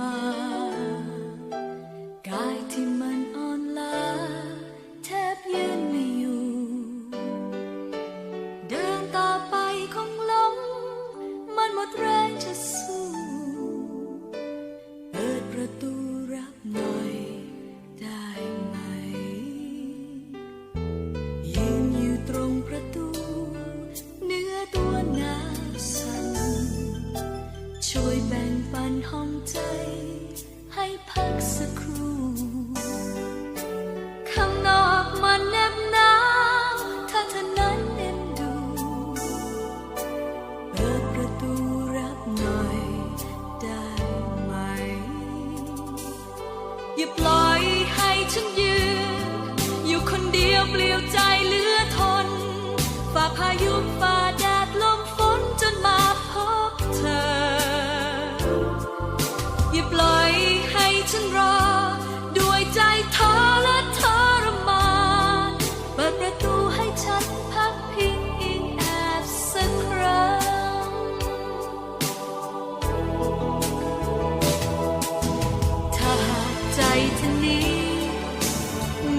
น บันห้องใจ ให้พักสักครู่ข้างนอกมันแนบหนาวถ้าเธอนั้นเอ็นดูเปิดประตูรับหน่อยได้ไหม อย่าปล่อยให้ฉันยืน อยู่คนเดียวเปลี่ยวใจเหลือทนฝ่าพายุฝ่า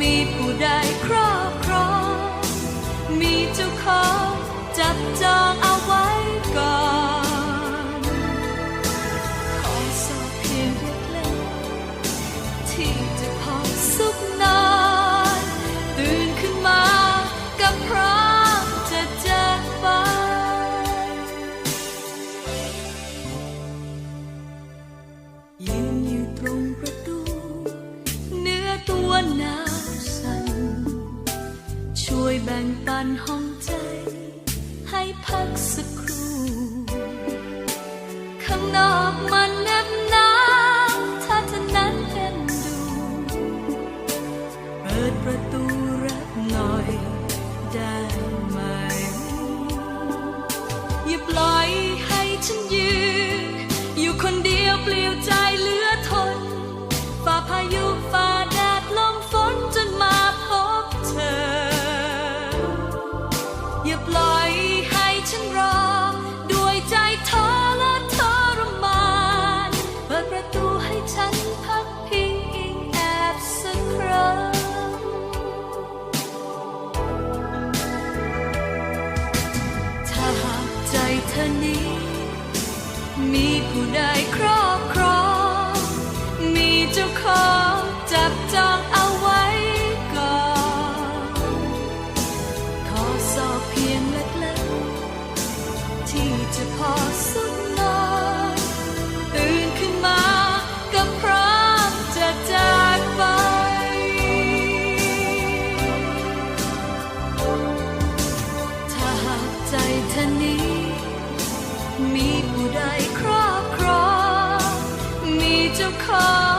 มีผู้ใดครอบครอง มีเจ้าของจับจองเอาไว้ก่อน ขอสอบเพียงเล็กๆ ที่จะพอสุขนอนตื่นขึ้นมาก็พร้อมจะจากไป ยืนอยู่ตรงประตู เนื้อตัวหนา วยแบ่งปันห้องใจ ให้พักสักครู่ ข้างนอกมันแนบหนาวถ้าเธอนั้นเป็นดู เปิดประตู เธอนี้ มีผู้ใดครอบครอง มีเจ้าของจับจองเอาไว้ก่อน ขอสอบเพียงเล็กๆ ที่จะพอสุดนอนตื่นขึ้นมาก็พร้อมจะจากไปถ้าหากใจเธอนี้ มีผู้ใดครอบครองมีเจ้าของจับ